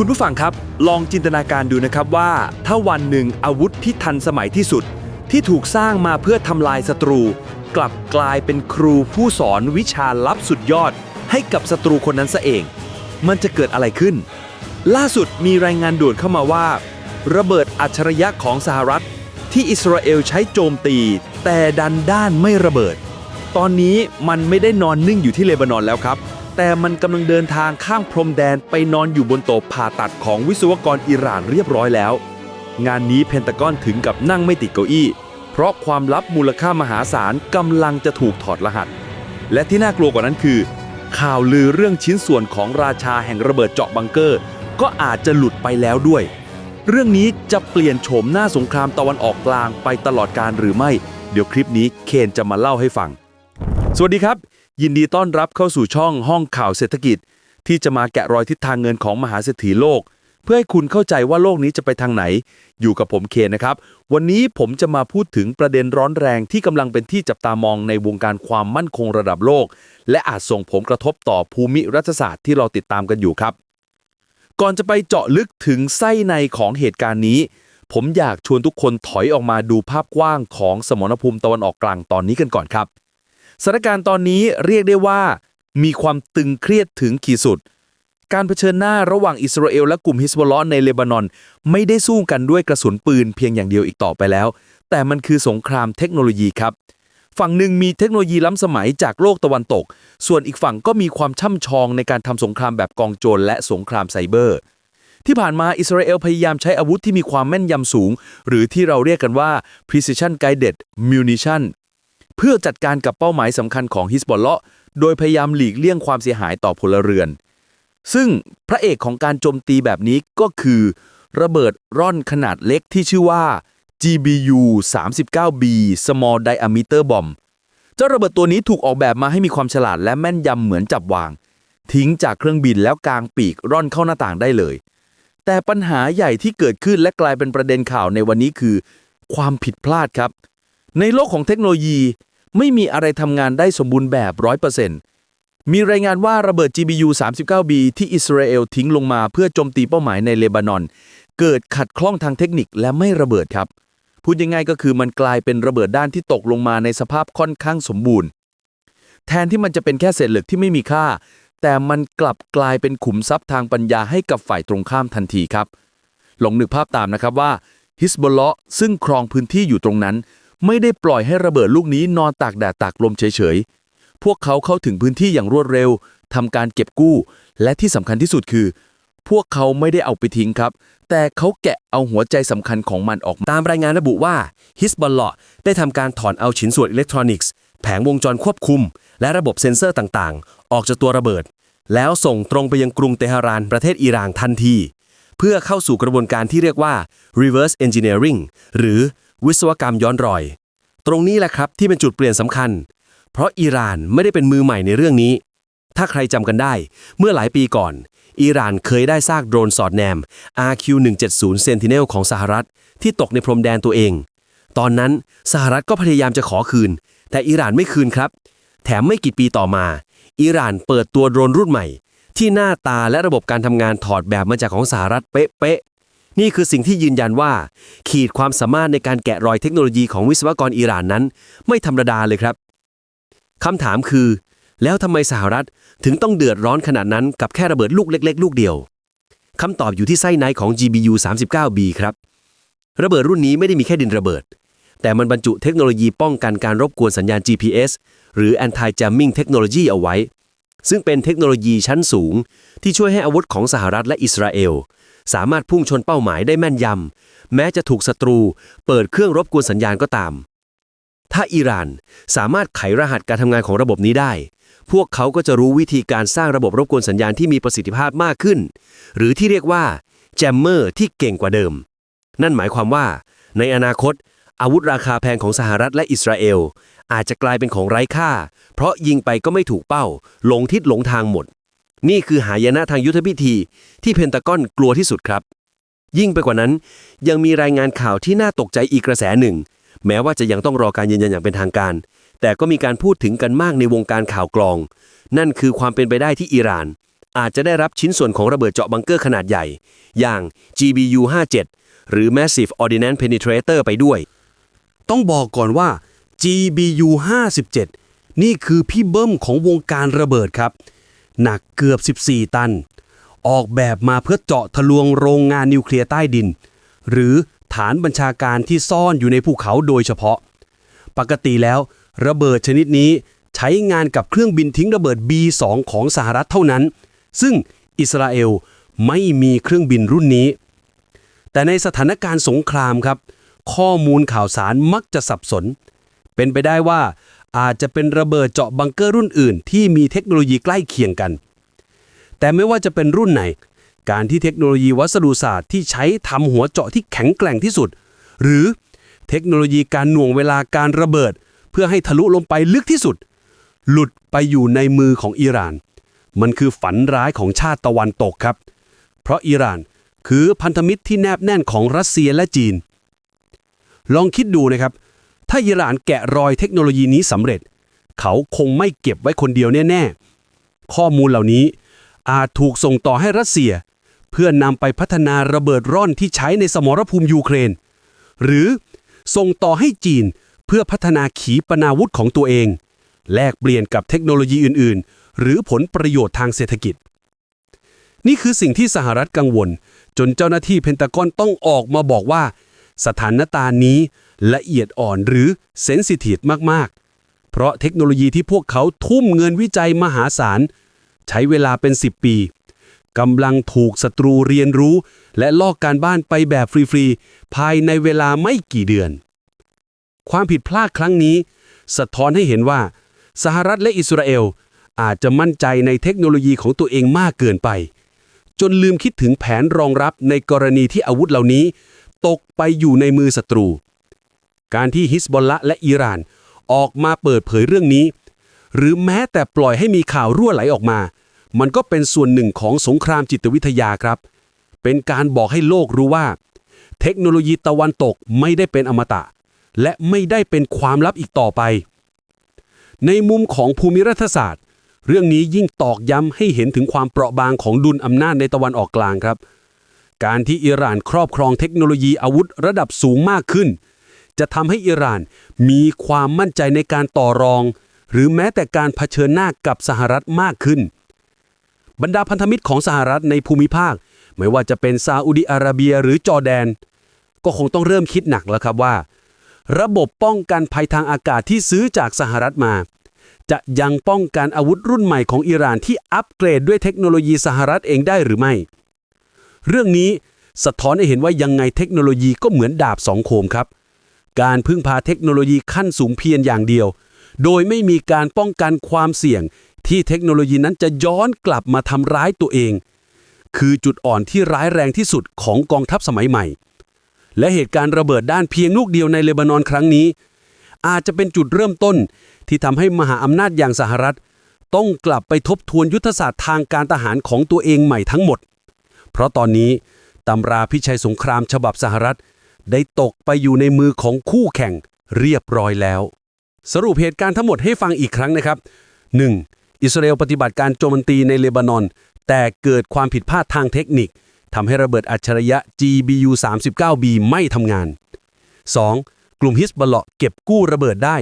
คุณผู้ฟังครับ ลองจินตนาการดูนะครับว่า ถ้าวันหนึ่งอาวุธที่ทันสมัยที่สุด ที่ถูกสร้างมาเพื่อทำลายศัตรู กลับกลายเป็นครูผู้สอนวิชาลับสุดยอด ให้กับศัตรูคนนั้นซะเอง มันจะเกิดอะไรขึ้น ล่าสุดมีรายงานด่วนเข้ามาว่า ระเบิดอัจฉริยะของสหรัฐ ที่อิสราเอลใช้โจมตี แต่ดันด้านไม่ระเบิด ตอนนี้มันไม่ได้นอนนิ่งอยู่ที่เลบานอนแล้วครับ แต่มันกำลังเดินทางข้ามพรมแดนไปนอนอยู่บนโต๊ะผ่าตัดของวิศวกรอิหร่านเรียบร้อยแล้ว งานนี้เพนตากอนถึงกับนั่งไม่ติดเก้าอี้ เพราะความลับมูลค่ามหาศาลกำลังจะถูกถอดรหัส และที่น่ากลัวกว่านั้นคือ ข่าวลือเรื่องชิ้นส่วนของราชาแห่งระเบิดเจาะบังเกอร์ ก็อาจจะหลุดไปแล้วด้วย เรื่องนี้จะเปลี่ยนโฉมหน้าสงครามตะวันออกกลางไปตลอดการหรือไม่ เดี๋ยวคลิปนี้เคนจะมาเล่าให้ฟัง สวัสดีครับ ยินดีต้อนรับเข้าสู่ช่องห้องข่าวเศรษฐกิจ ที่จะมาแกะรอยทิศทางเงินของมหาเศรษฐีโลก เพื่อให้คุณเข้าใจว่าโลกนี้จะไปทางไหน อยู่กับผมเคนนะครับ วันนี้ผมจะมาพูดถึงประเด็นร้อนแรงที่กำลังเป็นที่จับตามองในวงการความมั่นคงระดับโลก และอาจส่งผลกระทบต่อภูมิรัฐศาสตร์ที่เราติดตามกันอยู่ครับ ก่อนจะไปเจาะลึกถึงไส้ในของเหตุการณ์นี้ ผมอยากชวนทุกคนถอยออกมาดูภาพกว้างของสมรภูมิตะวันออกกลางตอนนี้กันก่อนครับ สถานการณ์ตอนนี้เรียกได้ว่ามีความตึงเครียดถึงขีดสุด การเผชิญหน้าระหว่างอิสราเอลและกลุ่มฮิสบอลในเลบานอน ไม่ได้สู้กันด้วยกระสุนปืนเพียงอย่างเดียวอีกต่อไปแล้ว แต่มันคือสงครามเทคโนโลยีครับ ฝั่งหนึ่งมีเทคโนโลยีล้ำสมัยจากโลกตะวันตก ส่วนอีกฝั่งก็มีความช่ำชองในการทำสงครามแบบกองโจรและสงครามไซเบอร์ ที่ผ่านมาอิสราเอลพยายามใช้อาวุธที่มีความแม่นยำสูง หรือที่เราเรียกกันว่า precision guided munition เพื่อจัดการกับเป้าหมายสำคัญของฮิสบอลเลาะโดยพยายามหลีกเลี่ยงความเสียหายต่อพลเรือน ซึ่งพระเอกของการโจมตีแบบนี้ก็คือ ระเบิดร่อนขนาดเล็กที่ชื่อว่า GBU 39B Small Diameter Bomb เจ้าระเบิดตัวนี้ถูกออกแบบมาให้มีความฉลาดและแม่นยำเหมือนจับวาง ทิ้งจากเครื่องบินแล้วกางปีกร่อนเข้าหน้าต่างได้เลย แต่ปัญหาใหญ่ที่เกิดขึ้นและกลายเป็นประเด็นข่าวในวันนี้คือ ความผิดพลาดครับ ในโลกของเทคโนโลยี ไม่มีอะไรทำงานได้สมบูรณ์แบบ 100%มีรายงานว่าระเบิด GBU 39B ที่อิสราเอลทิ้งลงมาเพื่อโจมตีเป้าหมายในเลบานอน เกิดขัดข้องทางเทคนิคและไม่ระเบิดครับ พูดยังไงก็คือมันกลายเป็นระเบิดด้านที่ตกลงมาในสภาพค่อนข้างสมบูรณ์ แทนที่มันจะเป็นแค่เศษเหล็กที่ไม่มีค่า แต่มันกลับกลายเป็นขุมทรัพย์ทางปัญญาให้กับฝ่ายตรงข้ามทันทีครับลองนึกภาพตามนะครับว่าฮิสบอลเลาะห์ซึ่งครองพื้นที่อยู่ตรงนั้น ไม่ได้ปล่อยให้ระเบิดลูกนี้นอนตากแดดตากลมเฉยๆ พวกเขาเข้าถึงพื้นที่อย่างรวดเร็วทำการเก็บกู้ และที่สำคัญที่สุดคือ พวกเขาไม่ได้เอาไปทิ้งครับ แต่เขาแกะเอาหัวใจสำคัญของมันออกมาตามรายงานระบุว่าฮิสบอลเลาะได้ทำการถอนเอาชิ้นส่วนอิเล็กทรอนิกส์ แผงวงจรควบคุม และระบบเซ็นเซอร์ต่างๆ ออกจากตัวระเบิด แล้วส่งตรงไปยังกรุงเตหะรานประเทศอิหร่านทันทีเพื่อเข้าสู่กระบวนการที่เรียกว่า reverse engineering หรือ วิศวกรรมย้อนรอย ตรงนี้แหละครับที่เป็นจุดเปลี่ยนสำคัญ เพราะอิหร่านไม่ได้เป็นมือใหม่ในเรื่องนี้ ถ้าใครจำกันได้ เมื่อหลายปีก่อน อิหร่านเคยได้ซากโดรนสอดแนม RQ-170 Sentinel ของสหรัฐ ที่ตกในพรมแดนตัวเอง ตอนนั้นสหรัฐก็พยายามจะขอคืน แต่อิหร่านไม่คืนครับ แถมไม่กี่ปีต่อมา อิหร่านเปิดตัวโดรนรุ่นใหม่ ที่หน้าตาและระบบการทำงานถอดแบบมาจากของสหรัฐเป๊ะ นี่คือสิ่งที่ยืนยันว่า ขีดความสามารถในการแกะรอยเทคโนโลยีของวิศวกรอิหร่านนั้น ไม่ธรรมดาเลยครับคำถามคือ แล้วทำไมสหรัฐถึงต้องเดือดร้อนขนาดนั้นกับแค่ระเบิดลูกเล็ก ๆ ลูกเดียวคำตอบอยู่ที่ไส้ในของ GBU 39B ครับ ระเบิดรุ่นนี้ไม่ได้มีแค่ดินระเบิด แต่มันบรรจุเทคโนโลยีป้องกันการรบกวนสัญญาณ GPS หรือ Anti Jamming Technology เอาไว้ ซึ่งเป็นเทคโนโลยีชั้นสูง ที่ช่วยให้อาวุธของสหรัฐและอิสราเอล สามารถพุ่งชนเป้าหมายได้แม่นยำ แม้จะถูกศัตรู เปิดเครื่องรบกวนสัญญาณก็ตาม ถ้าอิหร่านสามารถไขรหัสการทำงานของระบบนี้ได้ พวกเขาก็จะรู้วิธีการสร้างระบบรบกวนสัญญาณที่มีประสิทธิภาพมากขึ้น หรือที่เรียกว่าแจมเมอร์ที่เก่งกว่าเดิม นั่นหมายความว่า ในอนาคต อาวุธราคาแพงของสหรัฐและอิสราเอล อาจจะกลายเป็นของไร้ค่า เพราะยิงไปก็ไม่ถูกเป้า หลงทิศหลงทางหมด นี่คือหายนะทางยุทธพิธี ที่เพนตากอนกลัวที่สุดครับ ยิ่งไปกว่านั้น ยังมีรายงานข่าวที่น่าตกใจอีกกระแสหนึ่ง แม้ว่าจะยังต้องรอการยืนยันอย่างเป็นทางการ แต่ก็มีการพูดถึงกันมากในวงการข่าวกรอง นั่นคือความเป็นไปได้ที่อิหร่าน อาจจะได้รับชิ้นส่วนของระเบิดเจาะบังเกอร์ขนาดใหญ่ อย่าง GBU 57หรือ Massive Ordnance Penetrator ไปด้วย ต้องบอกก่อนว่า GBU 57 นี่คือพี่เบิ้มของวงการระเบิดครับ หนักเกือบ 14 ตัน ออกแบบมาเพื่อเจาะทะลวงโรงงานนิวเคลียร์ใต้ดิน หรือฐานบัญชาการที่ซ่อนอยู่ในภูเขาโดยเฉพาะ ปกติแล้ว ระเบิดชนิดนี้ใช้งานกับเครื่องบินทิ้งระเบิด B2 ของสหรัฐเท่านั้น ซึ่งอิสราเอลไม่มีเครื่องบินรุ่นนี้ แต่ในสถานการณ์สงครามครับ ข้อมูลข่าวสารมักจะสับสน เป็นไปได้ว่าอาจจะเป็นระเบิดเจาะบังเกอร์รุ่นอื่น ที่มีเทคโนโลยีใกล้เคียงกัน แต่ไม่ว่าจะเป็นรุ่นไหน การที่เทคโนโลยีวัสดุศาสตร์ที่ใช้ทำหัวเจาะที่แข็งแกร่งที่สุด หรือเทคโนโลยีการหน่วงเวลาการระเบิด เพื่อให้ทะลุลงไปลึกที่สุด หลุดไปอยู่ในมือของอิหร่าน มันคือฝันร้ายของชาติตะวันตกครับ เพราะอิหร่านคือพันธมิตรที่แนบแน่นของรัสเซียและจีน ลองคิดดูนะครับ ถ้าอิหร่านแกะรอยเทคโนโลยีนี้สำเร็จ เขาคงไม่เก็บไว้คนเดียวแน่ ๆ ข้อมูลเหล่านี้อาจถูกส่งต่อให้รัสเซีย เพื่อนำไปพัฒนาระเบิดร่อนที่ใช้ในสมรภูมิยูเครน หรือส่งต่อให้จีนเพื่อพัฒนาขีปนาวุธของตัวเอง แลกเปลี่ยนกับเทคโนโลยีอื่น ๆ หรือผลประโยชน์ทางเศรษฐกิจ นี่คือสิ่งที่สหรัฐกังวล จนเจ้าหน้าที่เพนตากอนต้องออกมาบอกว่า สถานการณ์นี้ละเอียดอ่อนหรือเซนซิทีฟมากๆ เพราะเทคโนโลยีที่พวกเขาทุ่มเงินวิจัยมหาศาล ใช้เวลาเป็น 10 ปีกำลังถูกศัตรูเรียนรู้ และลอกการบ้านไปแบบฟรีๆ ภายในเวลาไม่กี่เดือน ความผิดพลาดครั้งนี้ สะท้อนให้เห็นว่า สหรัฐและอิสราเอลอาจจะมั่นใจในเทคโนโลยีของตัวเองมากเกินไป จนลืมคิดถึงแผนรองรับในกรณีที่อาวุธเหล่านี้ ตกไปอยู่ในมือศัตรู การที่ฮิสบอลละและอิหร่านออกมาเปิดเผยเรื่องนี้ หรือแม้แต่ปล่อยให้มีข่าวรั่วไหลออกมา มันก็เป็นส่วนหนึ่งของสงครามจิตวิทยาครับ เป็นการบอกให้โลกรู้ว่า เทคโนโลยีตะวันตกไม่ได้เป็นอมตะ และไม่ได้เป็นความลับอีกต่อไป ในมุมของภูมิรัฐศาสตร์ เรื่องนี้ยิ่งตอกย้ำให้เห็นถึงความเปราะบางของดุลอำนาจในตะวันออกกลางครับ การที่อิหร่านครอบครองเทคโนโลยีอาวุธระดับสูงมากขึ้น จะทำให้อิหร่านมีความมั่นใจในการต่อรอง หรือแม้แต่การเผชิญหน้ากับสหรัฐมากขึ้น บรรดาพันธมิตรของสหรัฐในภูมิภาค ไม่ว่าจะเป็นซาอุดิอาระเบียหรือจอร์แดน ก็คงต้องเริ่มคิดหนักแล้วครับว่า ระบบป้องกันภัยทางอากาศที่ซื้อจากสหรัฐมา จะยังป้องกันอาวุธรุ่นใหม่ของอิหร่านที่อัปเกรดด้วยเทคโนโลยีสหรัฐเองได้หรือไม่ เรื่องนี้สะท้อนให้เห็นว่ายังไงเทคโนโลยีก็เหมือนดาบสองคมครับ การพึ่งพาเทคโนโลยีขั้นสูงเพียงอย่างเดียว โดยไม่มีการป้องกันความเสี่ยง ที่เทคโนโลยีนั้นจะย้อนกลับมาทำร้ายตัวเอง คือจุดอ่อนที่ร้ายแรงที่สุดของกองทัพสมัยใหม่ และเหตุการณ์ระเบิดด้านเพียงลูกเดียวในเลบานอนครั้งนี้ อาจจะเป็นจุดเริ่มต้นที่ทำให้มหาอำนาจอย่างสหรัฐ ต้องกลับไปทบทวนยุทธศาสตร์ทางการทหารของตัวเองใหม่ทั้งหมด เพราะตอนนี้ตำราพิชัยสงครามฉบับสหรัฐ ได้ตกไปอยู่ในมือของคู่แข่งเรียบร้อยแล้ว สรุปเหตุการณ์ทั้งหมดให้ฟังอีกครั้งนะครับ 1. อิสราเอลปฏิบัติการโจมตีในเลบานอน แต่เกิดความผิดพลาดทางเทคนิคทำให้ระเบิดอัจฉริยะ GBU 39B ไม่ทำงาน 2. กลุ่มฮิสบอลเลาะเก็บกู้ระเบิดได้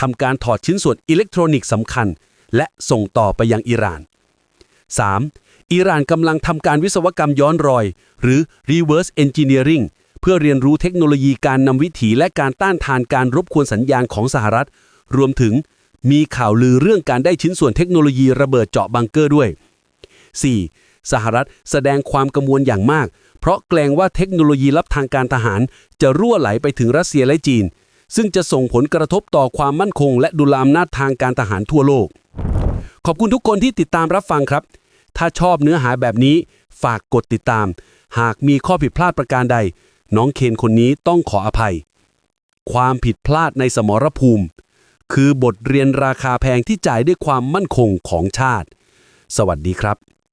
ทำการถอดชิ้นส่วนอิเล็กทรอนิกส์สำคัญ และส่งต่อไปยังอิหร่าน 3. อิหร่านกำลังทำการวิศวกรรมย้อนรอย หรือ reverse engineering เพื่อเรียนรู้เทคโนโลยีการนำวิถีและการต้านทานการรบกวนสัญญาณของสหรัฐ รวมถึงมีข่าวลือเรื่องการได้ชิ้นส่วนเทคโนโลยีระเบิดเจาะบังเกอร์ด้วย 4. สหรัฐแสดงความกังวลอย่างมาก เพราะแกลงว่าเทคโนโลยีลับทางการทหาร จะรั่วไหลไปถึงรัสเซียและจีน ซึ่งจะส่งผลกระทบต่อความมั่นคง และดุลอำนาจทางการทหารทั่วโลก ขอบคุณทุกคนที่ติดตามรับฟังครับ ถ้าชอบเนื้อหาแบบนี้ฝากกดติดตาม หากมีข้อผิดพลาดประการใด น้องเคนคนนี้ต้องขออภัย ความผิดพลาดในสมรภูมิ คือบทเรียนราคาแพงที่จ่ายด้วยความมั่นคงของชาติ สวัสดีครับ